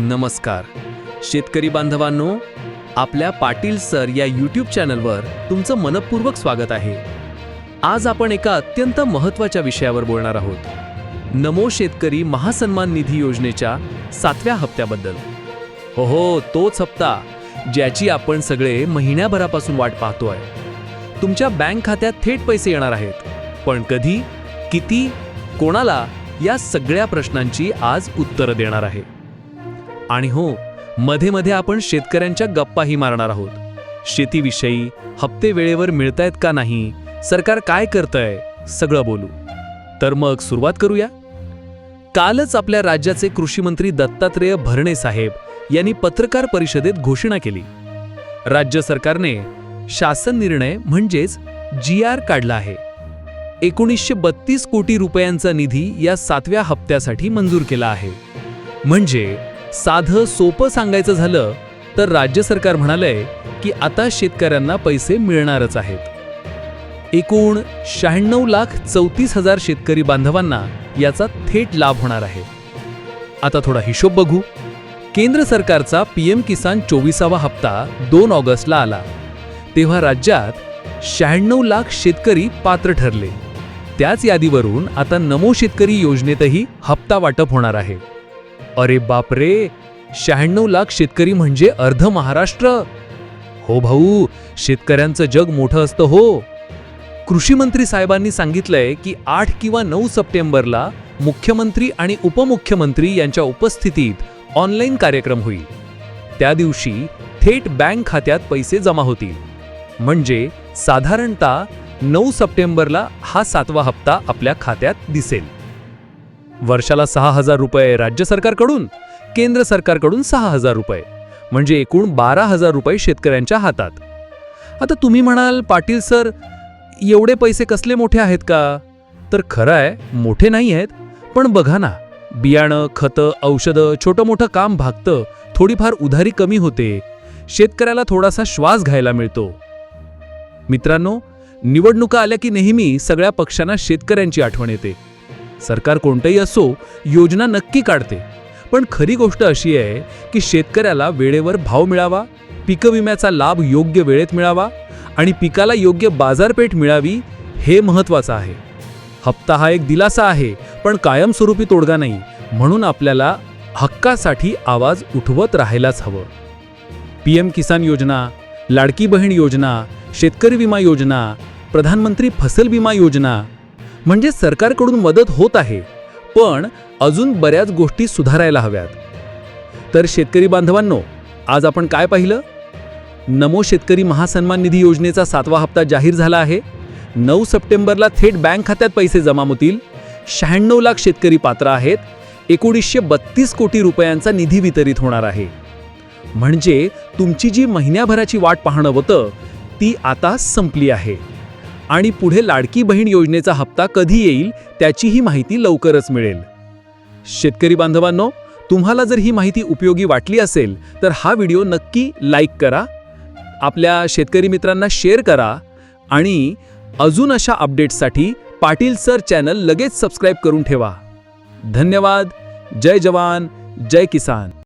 नमस्कार. शेतकरी बांधवांनो आपल्या पाटील सर या यूट्यूब चॅनलवर तुमचं मनपूर्वक स्वागत आहे. आज आपण एका अत्यंत महत्त्वाच्या विषयावर बोलणार आहोत. नमो शेतकरी महासन्मान निधी योजनेच्या सातव्या हप्त्याबद्दल. हो हो तोच हप्ता ज्याची आपण सगळे महिन्याभरापासून वाट पाहतोय. तुमच्या बँक खात्यात थेट पैसे येणार आहेत. पण कधी किती कोणाला या सगळ्या प्रश्नांची आज उत्तरं देणार आहे. आणि हो मध्ये मध्ये आपण शेतकऱ्यांच्या गप्पाही मारणार आहोत. शेतीविषयी हप्ते वेळेवर मिळतायत का नाही सरकार काय करतंय सगळं बोलू. तर मग सुरुवात करूया. कालच आपल्या राज्याचे कृषीमंत्री दत्तात्रेय भरणे साहेब यांनी पत्रकार परिषदेत घोषणा केली. राज्य सरकारने शासन निर्णय म्हणजेच जी आर काढला आहे. एकोणीसशे बत्तीस कोटी रुपयांचा निधी या सातव्या हप्त्यासाठी मंजूर केला आहे. म्हणजे साधं सोपं सांगायचं झालं तर राज्य सरकार म्हणालंय की आता शेतकऱ्यांना पैसे मिळणारच आहेत. एकूण शहाण्णव लाख चौतीस हजार शेतकरी बांधवांना याचा थेट लाभ होणार आहे. आता थोडा हिशोब बघू. केंद्र सरकारचा पीएम किसान चोवीसावा हप्ता दोन ऑगस्टला आला. तेव्हा राज्यात शहाण्णव लाख शेतकरी पात्र ठरले. त्याच यादीवरून आता नमो शेतकरी योजनेतही हप्ता वाटप होणार आहे. अरे बापरे शहाण्णव लाख शेतकरी म्हणजे अर्ध महाराष्ट्र. हो भाऊ शेतकऱ्यांचं जग मोठं असतं हो. कृषी मंत्री साहेबांनी सांगितलंय की आठ किंवा नऊ सप्टेंबरला मुख्यमंत्री आणि उपमुख्यमंत्री यांच्या उपस्थितीत ऑनलाईन कार्यक्रम होईल. त्या दिवशी थेट बँक खात्यात पैसे जमा होतील. म्हणजे साधारणतः नऊ सप्टेंबरला हा सातवा हप्ता आपल्या खात्यात दिसेल. वर्षाला सहा हजार रुपये राज्य सरकारकडून केंद्र सरकारकडून सहा हजार रुपये म्हणजे एकूण बारा हजार रुपये शेतकऱ्यांच्या हातात. आता तुम्ही म्हणाल पाटील सर एवढे पैसे कसले मोठे आहेत का? तर खरं आहे मोठे नाही आहेत पण बघा ना बियाणं खतं औषधं छोटं मोठं काम भागतं थोडीफार उधारी कमी होते शेतकऱ्याला थोडासा श्वास घ्यायला मिळतो. मित्रांनो निवडणुका आल्या की नेहमी सगळ्या पक्षांना शेतकऱ्यांची आठवण येते. सरकार कोणतंही असो योजना नक्की काढते. पण खरी गोष्ट अशी आहे की शेतकऱ्याला वेळेवर भाव मिळावा पीक विम्याचा लाभ योग्य वेळेत मिळावा आणि पिकाला योग्य बाजारपेठ मिळावी हे महत्त्वाचं आहे. हप्ता हा एक दिलासा आहे पण कायमस्वरूपी तोडगा नाही म्हणून आपल्याला हक्कासाठी आवाज उठवत राहायलाच हवं. पी एम किसान योजना लाडकी बहीण योजना शेतकरी विमा योजना प्रधानमंत्री फसल विमा योजना म्हणजे सरकारकडून मदत होत आहे. पण अजून बऱ्याच गोष्टी सुधारायला हव्यात. तर शेतकरी बांधवांनो आज आपण काय पाहिलं? नमो शेतकरी महासन्मान निधी योजनेचा सातवा हप्ता जाहीर झाला आहे. नऊ सप्टेंबरला थेट बँक खात्यात पैसे जमा होतील. शहाण्णव लाख शेतकरी पात्र आहेत. एकोणीसशे बत्तीस कोटी रुपयांचा निधी वितरित होणार आहे. म्हणजे तुमची जी महिन्याभराची वाट पाहणं होतं ती आता संपली आहे. आणि पुढे लाडकी बहीण योजनेचा हप्ता कधी येईल त्याचीही माहिती लवकरच मिळेल. शेतकरी बांधवांनो तुम्हाला जर ही माहिती उपयोगी वाटली असेल तर हा व्हिडिओ नक्की लाईक करा आपल्या शेतकरी मित्रांना शेअर करा आणि अजून अशा अपडेट्ससाठी पाटील सर चॅनल लगेच सबस्क्राईब करून ठेवा. धन्यवाद. जय जवान. जय किसान.